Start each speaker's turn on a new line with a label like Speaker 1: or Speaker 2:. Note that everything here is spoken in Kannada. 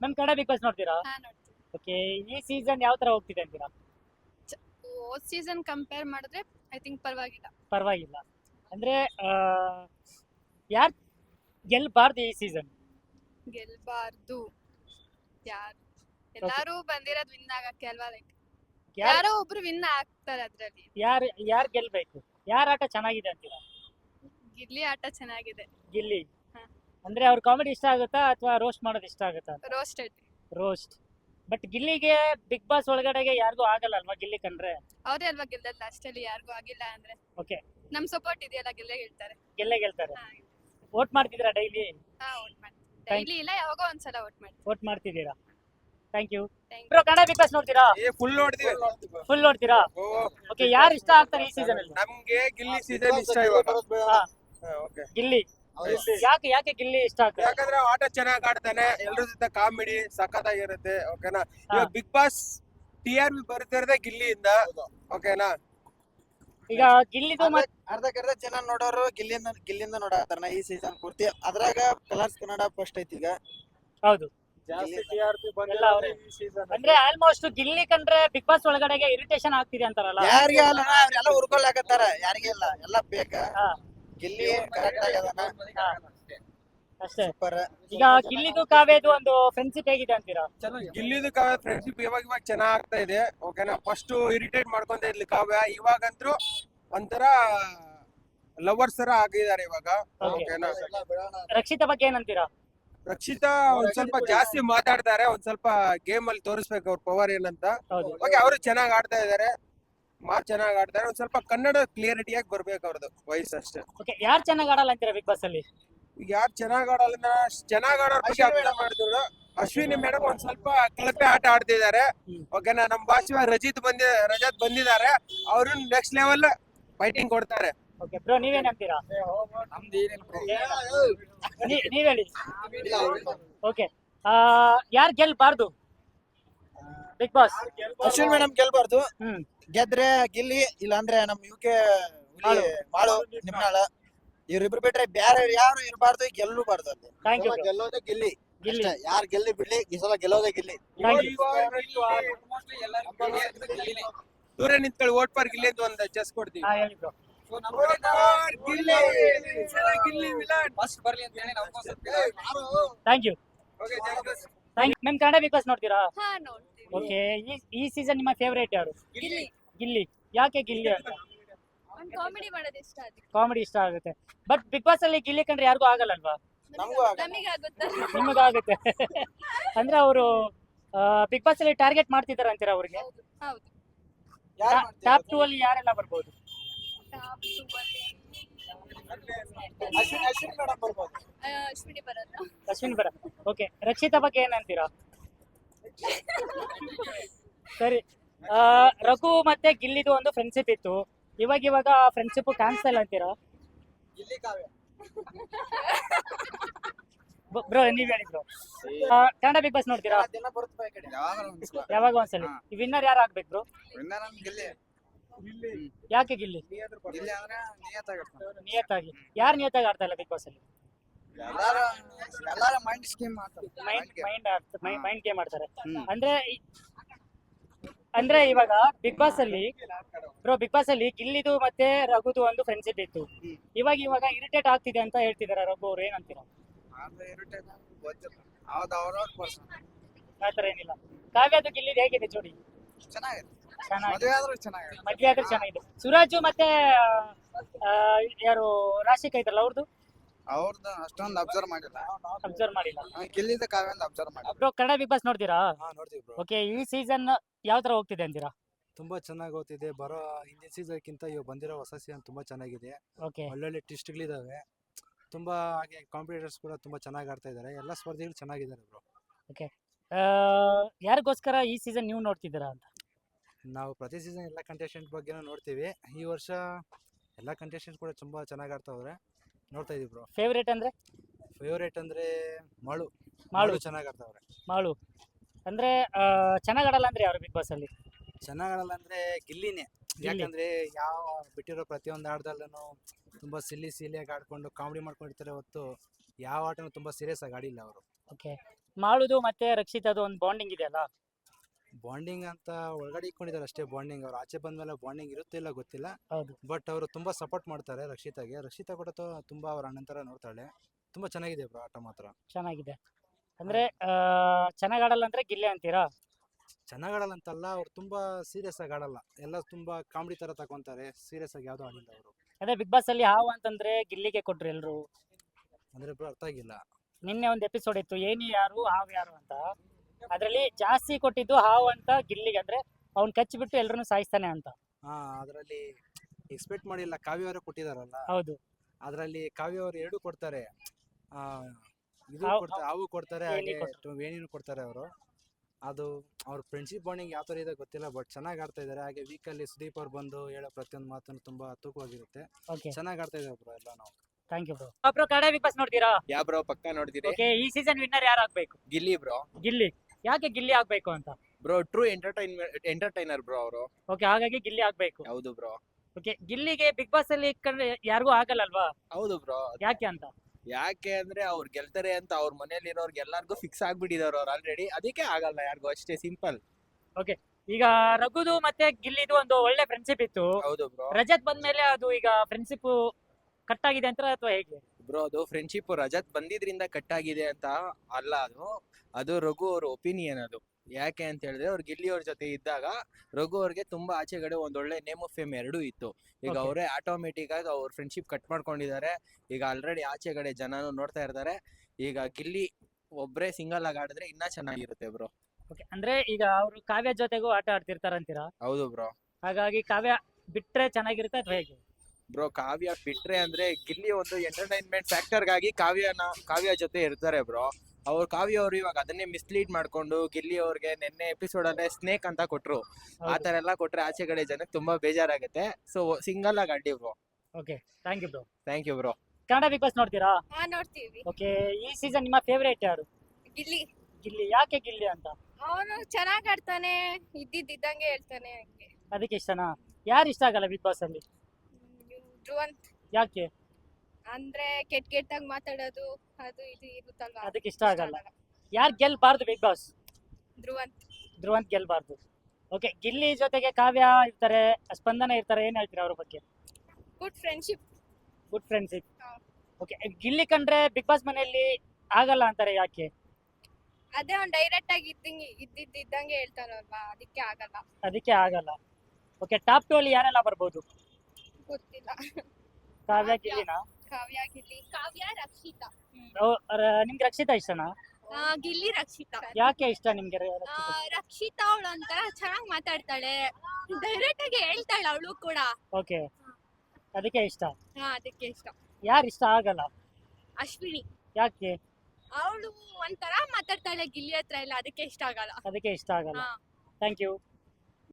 Speaker 1: ಮ್ಯಾಮ್ ಕನ್ನಡ ಬಿಗ್ ಬಾಸ್ ನೋಡ್ತೀರಾ?
Speaker 2: ಹಾ ನೋಡ್ತೀವಿ
Speaker 1: ಓಕೆ ಈ ಸೀಸನ್ ಯಾವ ತರ ಹೋಗ್ತಿದೆ ಅಂತೀರಾ?
Speaker 2: ಹೋದ್ ಸೀಸನ್ ಕಂಪೇರ್ ಮಾಡಿದ್ರೆ ಐ ಥಿಂಕ್ ಪರವಾಗಿಲ್ಲ.
Speaker 1: ಪರವಾಗಿಲ್ಲ. ಅಂದ್ರೆ ಯಾರ್ ಗೆಲ್ಬಾರ್ದು ಈ ಸೀಸನ್
Speaker 2: ಗೆಲ್ಬಾರ್ದು. ಯಾರು ಎಲ್ಲಾರು ಬಂದಿರೋದು ವಿನ್ ಆಗಕ್ಕೆ ಅಲ್ವಾ ಲೈಕ್
Speaker 1: ಯಾರು
Speaker 2: ಒಬ್ರು ವಿನ್ ಆಗ್ತಾರೆ ಅದ್ರಲ್ಲಿ.
Speaker 1: ಯಾರು ಯಾರ್ ಗೆಲ್ಬೇಕು? ಯಾರ ಆಟ ಚೆನ್ನಾಗಿದೆ ಅಂತೀರಾ?
Speaker 2: ಗಿಲ್ಲಿ ಆಟ ಚೆನ್ನಾಗಿದೆ.
Speaker 1: ಗಿಲ್ಲಿ. ಅಂದ್ರೆ ಅವ್ರ ಕಾಮಿಡಿ ಇಷ್ಟ ಆಗುತ್ತಾ ಅಥವಾ ರೋಸ್ಟ್ ಮಾಡೋದು ಇಷ್ಟ ಆಗುತ್ತಾ
Speaker 2: ರೋಸ್ಟೆಡ್
Speaker 1: ರೋಸ್ಟ್ ಬಟ್ ಗಿಲ್ಲಿಗೆ ಬಿಗ್ ಬಾಸ್ ಒಳಗಡೆಗೆ ಯಾರಿಗೂ ಆಗಲ್ಲ ಅಲ್ವಾ ಗಿಲ್ಲಿ ಕಂಡ್ರೆ?
Speaker 2: ಅವರೇ ಅಲ್ವಾ ಗೆಲ್ಲಲ್ಲ ಅಷ್ಟಲ್ಲಿ ಯಾರಿಗೂ ಆಗಿಲ್ಲ ಅಂದ್ರೆ?
Speaker 1: ಓಕೆ
Speaker 2: ನಮ್ ಸಪೋರ್ಟ್ ಇದೆಯಲ್ಲ ಗೆಲ್ಲೇ ಹೇಳ್ತಾರೆ.
Speaker 1: ಗೆಲ್ಲೇ
Speaker 2: ಹೇಳ್ತಾರೆ.
Speaker 1: ವೋಟ್ ಮಾಡ್ತಿದ್ದೀರಾ ಡೈಲಿ
Speaker 2: ಹಾ ವೋಟ್
Speaker 1: ಮಾಡ್ತೀನಿ.
Speaker 2: ಡೈಲಿ ಇಲ್ಲ ಯಾವಾಗ ಒಂದ್ಸಲ ವೋಟ್ ಮಾಡ್ತೀನಿ.
Speaker 1: ವೋಟ್ ಮಾಡ್ತಿದ್ದೀರಾ? Thank you bro Kannada Bigg Boss ನೋಡ್ತೀರಾ?
Speaker 3: ಏ ಫುಲ್ ನೋಡ್ತೀವಿ.
Speaker 1: ಫುಲ್ ನೋಡ್ತೀರಾ? ಓಕೆ ಯಾರು ಇಷ್ಟ ಆಗ್ತಾರೆ ಈ ಸೀಸನ್ ಅಲ್ಲಿ?
Speaker 3: ನಮ್ಗೆ ಗಿಲ್ಲಿ ಸೀಸನ್ ಇಷ್ಟ ಇವಾಗ.
Speaker 1: ಗಿಲ್ಲಿ. ಯಾಕೆ ಯಾಕೆ ಗಿಲ್ಲಿ ಇಷ್ಟ ಆಗ್ತದೆ?
Speaker 3: ಯಾಕಂದ್ರೆ ಆಟ ಚೆನ್ನಾಗಿ ಆಡ್ತಾನೆ ಎಲ್ರ ಜೊತೆ ಕಾಮಿಡಿ ಸಖತ್ತಾಗಿರುತ್ತೆ ಓಕೆನಾ. ಇವಾಗ Bigg Boss T R B ಬರ್ತಿರೋದೇ ಗಿಲ್ಲಿಯಿಂದ ಓಕೆನಾ
Speaker 1: ಈಗ ಗಿಲ್ಲಿದು ಅರ್ಧ
Speaker 4: ಅರ್ಧಕ್ಕರ್ಧ ಜನ ನೋಡೋರು ಗಿಲ್ಲಿಂದ ಗಿಲ್ಲಿಂದ ನೋಡತ್ತಾರ ಈ ಸೀಸನ್ ಪೂರ್ತಿ. ಅದ್ರಾಗ ಕಲರ್ಸ್ ಕನ್ನಡ ಫಸ್ಟ್ ಐತಿ ಈಗ.
Speaker 1: ಹೌದು.
Speaker 4: ಜಾಸ್ತಿ
Speaker 1: ಎಲ್ಲ ಅವ್ರೆ. ಅಂದ್ರೆ ಆಲ್ಮೋಸ್ಟ್ ಗಿಲ್ಲಿ ಕಂಡ್ರೆ ಬಿಗ್ ಬಾಸ್ ಒಳಗಡೆಗೆ ಇರಿಟೇಷನ್ ಆಗ್ತಿದೆ ಅಂತಾರಲ್ಲ?
Speaker 4: ಯಾರಿಗೆ ಅಲ್ಲ ಅವ್ರೆಲ್ಲ ಹುರ್ಕೊಳಕತ್ತಾರ ಯಾರಿಗೆ ಇಲ್ಲ ಎಲ್ಲ ಬೇಕ?
Speaker 1: ಹಾ,
Speaker 4: ಗಿಲ್ಲಿ ಕರೆಕ್ಟ್ ಆಗ್ಯದಾನ
Speaker 1: ಹಾ. ಅಷ್ಟೇ.
Speaker 4: ಸೂಪರ್
Speaker 1: ಈಗ ಗಿಲ್ಲಿದು ಕಾವ್ಯದು ಒಂದು ಫ್ರೆಂಡ್ಶಿಪ್ ಹೇಗಿದೆ ಅಂತೀರಾ?
Speaker 3: ಗಿಲ್ಲಿದು ಕಾವ್ಯ ಫ್ರೆಂಡ್ಶಿಪ್ ಇವಾಗ ಇವಾಗ ಚೆನ್ನಾಗ್ ಆಗ್ತಾ ಇದೆ. ಓಕೆನಾ ಫಸ್ಟ್ ಇರಿಟೇಟ್ ಮಾಡ್ಕೊಂತ ಇರ್ಲಿ ಕಾವ್ಯ. ಇವಾಗಂತೂ ಒಂಥರ ಲವರ್ಸ್ ತರ ಆಗಿದ್ದಾರೆ ಇವಾಗ.
Speaker 1: Okay.
Speaker 3: ಓಕೆನಾ
Speaker 1: ರಕ್ಷಿತ ಬಗ್ಗೆ ಏನಂತೀರಾ?
Speaker 3: ರಕ್ಷಿತಾ ಒಂದ್ ಸ್ವಲ್ಪ ಜಾಸ್ತಿ ಮಾತಾಡ್ತಾರೆ. ಒಂದ್ ಸ್ವಲ್ಪ ಗೇಮ್ ಅಲ್ಲಿ ತೋರಿಸ್ಬೇಕು ಅವ್ರ ಪವರ್ ಏನಂತ.
Speaker 1: ಹೌದು.
Speaker 3: ಓಕೆ ಅವರು ಚೆನ್ನಾಗ್ ಆಡ್ತಾ ಇದಾರೆ ಮಾತ್ ಚೆನ್ನಾಗ್ ಆಡ್ತಾರೆ. ಒಂದ್ ಸ್ವಲ್ಪ ಕನ್ನಡ ಕ್ಲಿಯರಿಟಿ ಕ್ಲಿಯರಿಟಿಯಾಗಿ ಬರ್ಬೇಕು ಅವ್ರದ್ದು ವಯಸ್ಸು ಅಷ್ಟೇ.
Speaker 1: ಓಕೆ ಯಾರು ಚೆನ್ನಾಗಿ ಆಡಲ್ಲ ಅಂತೀರಾ ಬಿಗ್ ಬಾಸ್ ಅಲ್ಲಿ?
Speaker 3: ಈಗ ಯಾರು ಚೆನ್ನಾಗ್ ಆಡಲ್ಲ ಚೆನ್ನಾಗ್ ಆಡೋರ್ ಬಗ್ಗೆ ಅಬ್ಸರ್ವ್ ಮಾಡಿದ್ರು. ಅಶ್ವಿನಿ ಮೇಡಮ್ ಒಂದ್ ಸ್ವಲ್ಪ ಕಳಪೆ ಆಟ ಆಡ್ತಿದ್ದಾರೆ. ಓಕೆನಾ ನಮ್ ಭಾಷೆ ರಜಿತ್ ಬಂದಿ ರಜತ್ ಬಂದಿದ್ದಾರೆ. ಅವರು ನೆಕ್ಸ್ಟ್ ಲೆವೆಲ್ ಫೈಟಿಂಗ್ ಕೊಡ್ತಾರೆ.
Speaker 1: ಓಕೆ ಬ್ರೋ ನೀವೇನಂತೀರಾ ನೀ- ನೀವ್ ಹೇಳಿ. ಓಕೆ ಯಾರು ಗೆಲ್ಬಾರ್ದು? ಬಿಗ್ ಬಾಸ್
Speaker 4: ಅಶ್ವಿನ್ ಮೇಡಮ್ ಗೆಲ್ಬಾರ್ದು
Speaker 1: ಹ್ಮ್.
Speaker 4: ಗೆದ್ರೆ ಗಿಲ್ಲಿ ಇಲ್ಲ ಅಂದ್ರೆ ನಮ್ ಯು ಕೆ
Speaker 1: ಮಾಡು.
Speaker 4: ನಿಮ್ಮಾಳ ನಿಮ್ನಾಳ. ಇವ್ರಿಬ್ರು ಬಿಟ್ರೆ ಬೇರೆ ಯಾರು ಇರಬಾರ್ದು ಗೆಲ್ಲಬಾರ್ದು ಅಲ್ಲಿ.
Speaker 1: ಥ್ಯಾಂಕ್ ಯು
Speaker 4: ಗೆಲ್ಲೋದೇ ಗಿಲ್ಲಿ.
Speaker 1: ಗಿಲ್ಲಿ.
Speaker 4: ಅಷ್ಟೇ. ಯಾರ್ ಗೆಲ್ಲಿ ಬಿಡ್ಲಿ ಈ ಸಲ ಗೆಲ್ಲೋದೇ ಗಿಲ್ಲಿ.
Speaker 1: ಥ್ಯಾಂಕ್ ಯು
Speaker 3: ದೂರ ನಿಂತ್ಕೊಳ್ಳಿ ಓಟ್ ಪಾರ್ಕ್ ಇಲ್ಲಿ ಅಂತ ಒಂದು ಚೆಸ್ ಕೊಡ್ತೀವಿ.
Speaker 1: ಹಾ ಹೇಳಿ ಬ್ರೋ
Speaker 3: for ಗಿಲ್ಲಿ. ಈ ಸಲ Gilli villain
Speaker 1: thank you
Speaker 3: okay
Speaker 1: thank you ನಿಮ್ ಕನ್ನಡ ಬಿಗ್ ಬಾಸ್ ನೋಡ್ತೀರಾ?
Speaker 2: ಹಾ ನೋಡ್ತೀವಿ
Speaker 1: ಓಕೆ ಈ ಈ ಸೀಸನ್ ನಿಮ್ಮ ಫೇವರೇಟ್ ಯಾರು?
Speaker 2: ಗಿಲ್ಲಿ.
Speaker 1: ಗಿಲ್ಲಿ. ಯಾಕೆ ಗಿಲ್ಲಿ ಅಂತ?
Speaker 2: ಕಾಮಿಡಿ ಮಾಡೋದು ಇಷ್ಟ ಅದಕ್ಕೆ
Speaker 1: ಕಾಮಿಡಿ ಇಷ್ಟ ಆಗುತ್ತೆ. ಬಟ್ ಬಿಗ್ ಬಾಸ್ ಅಲ್ಲಿ ಗಿಲ್ಲಿ ಕಂಡ್ರೆ ಯಾರಿಗೂ ಆಗಲ್ಲಲ್ವಾ?
Speaker 4: ನಮಗೂ ಆಗಲ್ಲ.
Speaker 2: ನಮಗೆ ಆಗುತ್ತೆ?
Speaker 1: ನಿಮಗಾಗುತ್ತೆ ಅಂದ್ರೆ ಅವರು ಬಿಗ್ ಬಾಸ್ ಅಲ್ಲಿ ಟಾರ್ಗೆಟ್ ಮಾಡ್ತಿದ್ದಾರೆ ಅಂತೀರಾ ಅವ್ರಿಗೆ?
Speaker 2: ಹೌದು ಹೌದು.
Speaker 1: ಟಾಪ್ ಟೂ ಅಲ್ಲಿ ಯಾರೆಲ್ಲ ಬರ್ಬೋದು?
Speaker 2: ಅಲ್ಲಿ,
Speaker 4: ಅಶ್ವಿನ್ ಅಶ್ವಿನ್ ಮೇಡಮ್ ಬರ್ಬೋದು.
Speaker 2: ಆ, ಅಶ್ವಿನಿ ಬರಲ್ಲ.
Speaker 1: ಅಶ್ವಿನ್ ಬರ ಓಕೆ ರಕ್ಷಿತಾ ಬಗ್ಗೆ ಏನಂತೀರಾ ಸರಿ. ಆ, ರಘು ಮತ್ತೆ ಗಿಲ್ಲಿದು ಒಂದು ಫ್ರೆಂಡ್ಶಿಪ್ ಇತ್ತು. ಇವಾಗ ಇವಾಗ ಫ್ರೆಂಡ್ಶಿಪ್ ಕ್ಯಾನ್ಸಲ್ ಅಂತೀರಾ
Speaker 4: ಗಿಲ್ಲಿ ಕಾವ್ಯ.
Speaker 1: ಬ್ರೋ ನೀವ್ ಹೇಳಿ ಬ್ರೋ ಕನ್ನಡ ಬಿಗ್ ಬಾಸ್ ನೋಡ್ತೀರಾ?
Speaker 4: ದಿನ ಬರುತ್ತೆ ಈ ಕಡೆ.
Speaker 1: ಯಾವಾಗ ಒಂದ್ಸಲಿ? ವಿನ್ನರ್ ಯಾರು ಆಗ್ಬೇಕು ಬ್ರೋ
Speaker 4: ಗಿಲ್ಲಿ.
Speaker 1: ಯಾಕೆ ಗಿಲ್ಲಿ?
Speaker 4: ಗಿಲ್ಲಿ ಅಂದ್ರೆ ನಿಯತ್ತಾಗಿರ್ತಾನೆ
Speaker 1: ನಿಯತ್ತಾಗಿ. ಯಾರು ನಿಯತ್ತಾಗಿ ಆಡ್ತಾ ಇಲ್ಲ ಬಿಗ್ ಬಾಸ್ ಅಲ್ಲಿ?
Speaker 4: ಎಲ್ಲಾರ ಎಲ್ಲಾರ mind scheme
Speaker 1: mind mind mind game ಆಡ್ತಾರೆ. ಅಂದ್ರೆ ಅಂದ್ರೆ ಇವಾಗ ಬಿಗ್ ಬಾಸ್ ಅಲ್ಲಿ ಬ್ರೋ ಬಿಗ್ ಬಾಸ್ ಅಲ್ಲಿ ಗಿಲ್ಲಿದು ಮತ್ತೆ ರಘುದು ಒಂದು ಫ್ರೆಂಡ್ಶಿಪ್ ಇತ್ತು ಇವಾಗ ಇವಾಗ ಇರಿಟೇಟ್ ಆಗ್ತಿದೆ ಅಂತ ಹೇಳ್ತಿದಾರೆ ರಘು ಅವ್ರು ಏನಂತೀರಾ? ಆತರ ಏನಿಲ್ಲ. ಕಾವ್ಯದು ಗಿಲ್ಲಿದು ಹೇಗಿದೆ ಜೋಡಿ?
Speaker 4: ಚೆನ್ನಾಗಿದೆ. ಮದುವೆ ಆದ್ರೂ ಚೆನ್ನಾಗಿದೆ.
Speaker 1: ಮದ್ವೆ ಆದ್ರೆ ಚೆನ್ನಾಗಿದೆ. ಸುರಾಜು ಮತ್ತೆ ಯಾರು ರಾಶಿಕ ಇದ್ರಲ್ಲ ಅವ್ರದ್ದು
Speaker 4: ಅವ್ರದ್ದು ಅಷ್ಟೊಂದು ಅಬ್ಸರ್ವ್ ಮಾಡಿಲ್ಲ.
Speaker 1: ಅಬ್ಸರ್ವ್ ಮಾಡಿಲ್ಲ.
Speaker 4: ಗಿಲ್ಲಿದ ಅಂತ ಅಬ್ಸರ್ವ್ ಮಾಡಿಲ್ಲ.
Speaker 1: ಬ್ರೋ ಕನ್ನಡ ಬಿಗ್ ಬಾಸ್ ನೋಡ್ತೀರಾ?
Speaker 5: ಹಾ ನೋಡ್ತೀವಿ ಬ್ರೋ
Speaker 1: ಓಕೆ ಈ ಸೀಸನ್ ಯಾವ ತರ ಹೋಗ್ತಿದೆ ಅಂತೀರಾ?
Speaker 5: ತುಂಬಾ ಚೆನ್ನಾಗಿ ಓದ್ತಿದೆ ಬರೋ ಹಿಂದಿನ ಸೀಸನ್ಗಿಂತ ಇವಾಗ ಬಂದಿರೋ ಹೊಸ ಸೀಸನ್ ತುಂಬಾ ಚೆನ್ನಾಗಿದೆ.
Speaker 1: ಓಕೆ
Speaker 5: ಒಳ್ಳೊಳ್ಳೆ ಟ್ವಿಸ್ಟ್ಗಳಿದಾವೆ ತುಂಬಾ ಹಾಗೆ ಕಾಂಪಿಟೇಟರ್ಸ್ ಕೂಡ ತುಂಬಾ ಚೆನ್ನಾಗಿ ಆಡ್ತಾ ಇದ್ದಾರೆ ಎಲ್ಲ ಸ್ಪರ್ಧಿಗಳು ಚೆನ್ನಾಗಿದ್ದಾರೆ ಬ್ರೋ
Speaker 1: ಯಾರಿಗೋಸ್ಕರ ಈ ಸೀಸನ್ ನೀವು ನೋಡ್ತಿದ್ದೀರಾ ಅಂತ?
Speaker 5: ನಾವು ಪ್ರತಿ ಸೀಸನ್ ಎಲ್ಲ ಕಂಟೆಸ್ಟೆಂಟ್ ಬಗ್ಗೆನೂ ನೋಡ್ತೀವಿ. ಈ ವರ್ಷ ಎಲ್ಲ ಕಂಟೆಸ್ಟೆಂಟ್ ಕೂಡ ತುಂಬಾ ಚೆನ್ನಾಗಿ ಆಡ್ತಾ ಇದಾರೆ ನೋಡ್ತಾ ಇದೀವಿ ಬ್ರೋ
Speaker 1: ಫೇವ್ರೇಟ್ ಅಂದ್ರೆ?
Speaker 5: ಫೇವ್ರೇಟ್ ಅಂದ್ರೆ ಮಾಳು.
Speaker 1: ಮಾಳು.
Speaker 5: ಮಾಳು ಚೆನ್ನಾಗಿ ಆಡ್ತಾವ್ರೆ.
Speaker 1: ಮಾಳು. ಅಂದ್ರೆ ಚೆನ್ನಾಗ್ ಆಡಲ್ಲ ಅಂದ್ರೆ ಯಾರು ಬಿಗ್ ಬಾಸ್ ಅಲ್ಲಿ?
Speaker 5: ಚೆನ್ನಾಗ್ ಆಡಲ್ಲ ಅಂದ್ರೆ ಗಿಲ್ಲಿನೇ.
Speaker 1: ಗಿಲ್ಲಿ.
Speaker 5: ಯಾಕಂದ್ರೆ ಯಾವ ಬಿಟ್ಟಿರೋ ಪ್ರತಿಯೊಂದು ಆಟದಲ್ಲೂ ತುಂಬಾ ಸಿಲ್ಲಿ ಸಿಲಿಯಾಗಿ ಆಡ್ಕೊಂಡು ಕಾಮಿಡಿ ಮಾಡ್ಕೊಂಡಿರ್ತಾರೆ ಹೊತ್ತು ಯಾವ ಆಟನೂ ತುಂಬಾ ಸೀರಿಯಸ್ ಆಗಿ ಆಡಿಲ್ಲ ಅವರು.
Speaker 1: ಓಕೆ ಮಾಳುದು ಮತ್ತೆ ರಕ್ಷಿತದು ಒಂದು ಬಾಂಡಿಂಗ್ ಇದೆಯಲ್ಲ
Speaker 5: ಬಾಂಡಿಂಗ್ ಅಂತ ಒಳಗಡೆ ಇಟ್ಕೊಂಡಿದ್ದಾರೆ ಅಷ್ಟೇ ಬಾಂಡಿಂಗ್ ಅವ್ರು ಆಚೆ ಬಂದ್ಮೇಲೆ ಬಾಂಡಿಂಗ್ ಇರುತ್ತೋ ಇಲ್ಲ ಗೊತ್ತಿಲ್ಲ.
Speaker 1: ಹೌದು.
Speaker 5: ಬಟ್ ಅವರು ತುಂಬಾ ಸಪೋರ್ಟ್ ಮಾಡ್ತಾರೆ ರಕ್ಷಿತಾಗೆ. ರಕ್ಷಿತಾ ಕೂಡ ತು- ತುಂಬಾ ಅವ್ರ ಅಣ್ಣನ ಥರ ನೋಡ್ತಾಳೆ. ತುಂಬಾ ಚೆನ್ನಾಗಿದೆ ಬ್ರೋ ಆಟ ಮಾತ್ರ.
Speaker 1: ಚೆನ್ನಾಗಿದೆ. ಅಂದ್ರೆ ಆ, ಚೆನ್ನಾಗ್ ಆಡಲ್ಲ ಅಂದ್ರೆ ಗಿಲ್ಲೆ ಅಂತೀರಾ?
Speaker 5: ಚೆನ್ನಾಗ್ ಆಡಲ್ಲ ಅಂತಲ್ಲ ಅವ್ರು ತುಂಬಾ ಸೀರಿಯಸ್ ಆಗಿ ಆಡಲ್ಲ. ಎಲ್ಲ ತುಂಬಾ ಕಾಮಿಡಿ ತರ ತಕೊಂತಾರೆ ಸೀರಿಯಸ್ ಆಗಿ ಯಾವ್ದು ಆಡಿಲ್ಲ ಅವರು.
Speaker 1: ಅದೇ ಬಿಗ್ ಬಾಸ್ ಅಲ್ಲಿ ಹಾವು ಅಂತಂದ್ರೆ ಗಿಲ್ಲಿಗೆ ಕೊಟ್ರು ಎಲ್ರು.
Speaker 5: ಅಂದ್ರೆ ಬ್ರೋ ಅರ್ಥ ಆಗಿಲ್ಲ
Speaker 1: ನಿನ್ನೆ ಒಂದು ಎಪಿಸೋಡ್ ಇತ್ತು ಏನಿ ಯಾರು ಹಾವು ಯಾರು ಅಂತ. ಅದ್ರಲ್ಲಿ ಜಾಸ್ತಿ ಕೊಟ್ಟಿದ್ದು ಹಾವು ಅಂತ ಗಿಲ್ಲಿಗೆ ಅಂದ್ರೆ ಅವ್ನ್ ಕಚ್ಚಿಬಿಟ್ಟು ಎಲ್ರನ್ನೂ ಸಾಯಿಸ್ತಾನೆ ಅಂತ.
Speaker 5: ಹಾ ಅದರಲ್ಲಿ ಎಕ್ಸ್ಪೆಕ್ಟ್ ಮಾಡಿಲ್ಲ. ಕಾವ್ಯ ಅವರು ಕೊಟ್ಟಿದಾರಲ್ಲ.
Speaker 1: ಹೌದು.
Speaker 5: ಅದರಲ್ಲಿ ಕಾವ್ಯ ಅವರು ಎರಡು ಕೊಡ್ತಾರೆ. ಆ ಇದು
Speaker 1: ಹಾವು-
Speaker 5: ಕೊಡ್ತಾರೆ ಹಾವು ಕೊಡ್ತಾರೆ
Speaker 1: ಏಣಿ
Speaker 5: ಹಾಗೆ
Speaker 1: ಕೊಟ್ರು.
Speaker 5: ವೇಣಿನೂ ಕೊಡ್ತಾರೆ ಅವರು. ಅದು ಅವ್ರ ಫ್ರೆಂಡ್ಶಿಪ್ ಬಾಂಡಿಂಗ್ ಯಾವ ಥರ ಇದೆ ಗೊತ್ತಿಲ್ಲ ಬಟ್ ಚೆನ್ನಾಗಿ ಆಡ್ತಾ ಇದ್ದಾರೆ ಹಾಗೆ ವೀಕಲ್ಲಿ ಸುದೀಪ್ ಅವ್ರು ಬಂದು ಹೇಳೋ ಪ್ರತಿಯೊಂದು ಮಾತನ್ನು ತುಂಬಾ ತೂಕವಾಗಿರುತ್ತೆ
Speaker 1: ಓಕೆ
Speaker 5: ಚೆನ್ನಾಗಿ ಆಡ್ತಾ ಇದ್ದಾರೆ ಬ್ರೋ ಎಲ್ಲ ನಾವು.
Speaker 1: Thank you bro bro Kannada Bigg Boss ನೋಡ್ತೀರಾ?
Speaker 6: Yeah bro? ಪಕ್ಕ ನೋಡ್ತೀರಿ?
Speaker 1: ಓಕೆ ಈ ಸೀಸನ್ ವಿನ್ನರ್ ಯಾರು ಆಗಬೇಕು
Speaker 6: ಗಿಲ್ಲಿ ಬ್ರೋ.
Speaker 1: ಗಿಲ್ಲಿ. ಯಾಕೆ ಗಿಲ್ಲಿ ಆಗ್ಬೇಕು ಅಂತ?
Speaker 6: Bro true entertainment entertainer bro ಅವರು.
Speaker 1: ಓಕೆ ಹಾಗಾಗಿ ಗಿಲ್ಲಿ ಆಗ್ಬೇಕು.
Speaker 6: ಹೌದು ಬ್ರೋ
Speaker 1: ಓಕೆ ಗಿಲ್ಲಿಗೆ ಬಿಗ್ ಬಾಸ್ ಅಲ್ಲಿ ಕಂಡ್ರೆ ಯಾರಿಗೂ ಆಗಲ್ಲಲ್ವಾ?
Speaker 6: ಹೌದು ಬ್ರೋ
Speaker 1: ಯಾಕೆ ಅಂತ?
Speaker 6: ಯಾಕೆ ಅಂದ್ರೆ ಅವ್ರು ಗೆಲ್ತಾರೆ ಅಂತ ಅವ್ರ ಮನೇಲಿ ಇರೋರ್ಗೆ ಎಲ್ಲಾರ್ಗು ಫಿಕ್ಸ್ ಆಗ್ಬಿಟ್ಟಿದಾರೆ ಅವ್ರು ಆಲ್ರೆಡಿ ಅದಕ್ಕೆ ಆಗಲ್ಲ ಯಾರಿಗೂ ಅಷ್ಟೇ ಸಿಂಪಲ್ ಓಕೆ
Speaker 1: ಈಗ ರಘುದು ಮತ್ತೆ ಗಿಲ್ಲಿದು ಒಂದು ಒಳ್ಳೆ ಫ್ರೆಂಡ್ಶಿಪ್ ಇತ್ತು.
Speaker 6: ಹೌದು ಬ್ರೋ
Speaker 1: ರಜತ್ ಬಂದ್ಮೇಲೆ ಅದು ಈಗ ಫ್ರೆಂಡ್ಶಿಪ್ ಕಟ್ ಆಗಿದೆ ಅಂತ ಅಥವಾ ಹೇಗೆ?
Speaker 6: ಬ್ರೋ ಅದು ಫ್ರೆಂಡ್ಶಿಪ್ ರಜತ್ ಬಂದಿದ್ರಿಂದ ಕಟ್ ಆಗಿದೆ ಅಂತ ಅಲ್ಲ ಅದು. ಅದು ರಘು ಅವ್ರ ಒಪಿನಿಯನ್ ಅದು. ಯಾಕೆ ಅಂತ ಹೇಳಿದ್ರೆ ಅವ್ರು ಗಿಲ್ಲಿ ಅವ್ರ ಜೊತೆ ಇದ್ದಾಗ ರಘು ಅವ್ರಿಗೆ ತುಂಬಾ ಆಚೆಗಡೆ ಕಡೆ ಒಂದೊಳ್ಳೆ ನೇಮ್ ಆಫ್ ಫೇಮ್ ಎರಡೂ ಇತ್ತು. ಈಗ
Speaker 1: Okay.
Speaker 6: ಅವರೇ ಆಟೋಮೆಟಿಕ್ ಆಗಿ ಅವ್ರ ಫ್ರೆಂಡ್ಶಿಪ್ ಕಟ್ ಮಾಡ್ಕೊಂಡಿದ್ದಾರೆ. ಈಗ ಆಲ್ರೆಡಿ ಆಚೆಗಡೆ ಜನನು ನೋಡ್ತಾ ಇರ್ತಾರೆ. ಈಗ ಗಿಲ್ಲಿ ಒಬ್ರೇ ಸಿಂಗಲ್ ಆಗಿ ಆಡಿದ್ರೆ ಇನ್ನ ಚೆನ್ನಾಗಿರುತ್ತೆ ಬ್ರೋ.
Speaker 1: ಓಕೆ ಅಂದ್ರೆ ಈಗ ಅವರು ಕಾವ್ಯ ಜೊತೆಗೂ ಆಟ ಆಡ್ತಿರ್ತಾರಂತೀರಾ?
Speaker 6: ಹೌದು ಬ್ರೋ.
Speaker 1: ಹಾಗಾಗಿ ಕಾವ್ಯ ಬಿಟ್ರೆ ಚೆನ್ನಾಗಿರುತ್ತೆ ಅಥವಾ ಹೇಗೆ?
Speaker 6: ಬ್ರೋ ಕಾವ್ಯ ಬಿಟ್ರೆ ಅಂದ್ರೆ ಗಿಲ್ಲಿ ಒಂದು ಎಂಟರ್ಟೈನ್ಮೆಂಟ್ ಫ್ಯಾಕ್ಟರ್ಗಾಗಿ ಕಾವ್ಯನ ಕಾವ್ಯ ಜೊತೆ ಇರ್ತಾರೆ ಬ್ರೋ. ಅವ್ರ ಕಾವ್ಯ ಅವ್ರು ಇವಾಗ ಅದನ್ನೇ ಮಿಸ್ಲೀಡ್ ಮಾಡ್ಕೊಂಡು ಗಿಲ್ಲಿ ಅವ್ರಿಗೆ ನಿನ್ನೆ ಎಪಿಸೋಡ್ ಅಲ್ಲೇ ಸ್ನೇಕ್ ಅಂತ ಕೊಟ್ರು. ಆ ತರ ಎಲ್ಲ ಕೊಟ್ರೆ ಆಚೆ ಕಡೆ ಜನಕ್ಕೆ ತುಂಬಾ ಬೇಜಾರಾಗುತ್ತೆ. ಸೊ ಸಿಂಗಲ್ ಆಗಿ ಅಡ್ಡಿ bro.
Speaker 1: Okay thank you bro.
Speaker 6: Thank you bro.
Speaker 1: Kannada Bigg Boss ನೋಡ್ತೀರಾ?
Speaker 2: ಹಾ ನೋಡ್ತೀವಿ.
Speaker 1: ಓಕೆ ಈ ಸೀಸನ್ ನಿಮ್ಮ ಫೇವರೇಟ್ ಯಾರು?
Speaker 2: ಗಿಲ್ಲಿ.
Speaker 1: ಗಿಲ್ಲಿ ಯಾಕೆ ಗಿಲ್ಲಿ ಅಂತ?
Speaker 2: ಅವನು ಚೆನ್ನಾಗ್ ಆಡ್ತಾನೆ ಇದ್ದಿದ್ದಂಗೆ ಹೇಳ್ತಾನೆ ಹಂಗೆ
Speaker 1: ಅದಕ್ಕೆ ಇಷ್ಟನಾ? ಯಾರು ಇಷ್ಟ ಆಗಲ್ಲ ಬಿಗ್ ಬಾಸ್ ಅಲ್ಲಿ?
Speaker 2: ಹ್ಮ್, ಧ್ರುವಂತ್
Speaker 1: ಯಾಕೆ?
Speaker 2: ಅಂದ್ರೆ ಕೆಟ್ಟ ಕೆಟ್ಟಾಗಿ ಮಾತಾಡೋದು ಅದು ಇದು ಇರುತ್ತಲ್ವಾ?
Speaker 1: ಅದಕ್ಕೆ ಇಷ್ಟ ಆಗಲ್ಲ. ಯಾರು ಗೆಲ್ಬಾರ್ದು ಬಿಗ್ ಬಾಸ್
Speaker 2: ಧ್ರುವಂತ್.
Speaker 1: ಧ್ರುವಂತ್ ಗೆಲ್ಬಾರ್ದು. ಓಕೆ ಗಿಲ್ಲಿ ಜೊತೆಗೆ ಕಾವ್ಯ ಇರ್ತಾರೆ ಸ್ಪಂದನ ಇರ್ತಾರೆ ಏನ್ ಹೇಳ್ತೀರಾ ಅವ್ರ ಬಗ್ಗೆ?
Speaker 2: Good friendship
Speaker 1: good friendship okay Gilli ಕಂಡ್ರೆ ಬಿಗ್ ಬಾಸ್ ಮನೆಯಲ್ಲಿ ಆಗಲ್ಲ ಅಂತಾರೆ ಯಾಕೆ?
Speaker 2: ಅದೇ ಅವ್ನು ಡೈರೆಕ್ಟ್ ಆಗಿ ಇದ್ದಂಗೆ ಇದ್ದಿದ್ದಂಗೆ ಹೇಳ್ತಾನಲ್ವಾ ಅದಕ್ಕೆ ಆಗಲ್ಲ.
Speaker 1: ಅದಕ್ಕೆ ಆಗಲ್ಲ. ಓಕೆ ಟಾಪ್ ಟು ಅಲ್ಲಿ ಯಾರೆಲ್ಲ ಬರ್ಬೋದು?
Speaker 2: ಗೊತ್ತಿಲ್ಲ. ಕಾವ್ಯ
Speaker 1: ಗಿಲ್ಲಿನಾ?
Speaker 2: ಕಾವ್ಯ ಗಿಲ್ಲಿ. ಕಾವ್ಯ ರಕ್ಷಿತಾ.
Speaker 1: ನಿಮ್ಗೆ ರಕ್ಷಿತಾ ಇಷ್ಟನಾ?
Speaker 2: ಗಿಲ್ಲಿ ರಕ್ಷಿತಾ.
Speaker 1: ಯಾಕೆ ಇಷ್ಟ ನಿಮ್ಗೆ ರ-
Speaker 2: ಆ,
Speaker 1: ರಕ್ಷಿತಾ
Speaker 2: ರಕ್ಷಿತಾ ಅವಳು ಒಂಥರ ಚೆನ್ನಾಗಿ ಮಾತಾಡ್ತಾಳೆ. ಡೈರೆಕ್ಟ್ ಆಗಿ ಹೇಳ್ತಾಳೆ ಅವಳು ಕೂಡ.
Speaker 1: ಓಕೆ. ಅದಕ್ಕೆ ಇಷ್ಟ?
Speaker 2: ಹಾ ಅದಕ್ಕೆ ಇಷ್ಟ.
Speaker 1: ಯಾರು ಇಷ್ಟ ಆಗಲ್ಲ?
Speaker 2: ಅಶ್ವಿನಿ.
Speaker 1: ಯಾಕೆ?
Speaker 2: ಅವಳು ಒಂಥರ ಮಾತಾಡ್ತಾಳೆ ಗಿಲ್ಲಿ ಹತ್ರ ಎಲ್ಲ ಅದಕ್ಕೆ ಇಷ್ಟ ಆಗಲ್ಲ.
Speaker 1: ಅದಕ್ಕೆ ಇಷ್ಟ ಆಗಲ್ಲ.
Speaker 2: ಹಾ.
Speaker 1: Thank you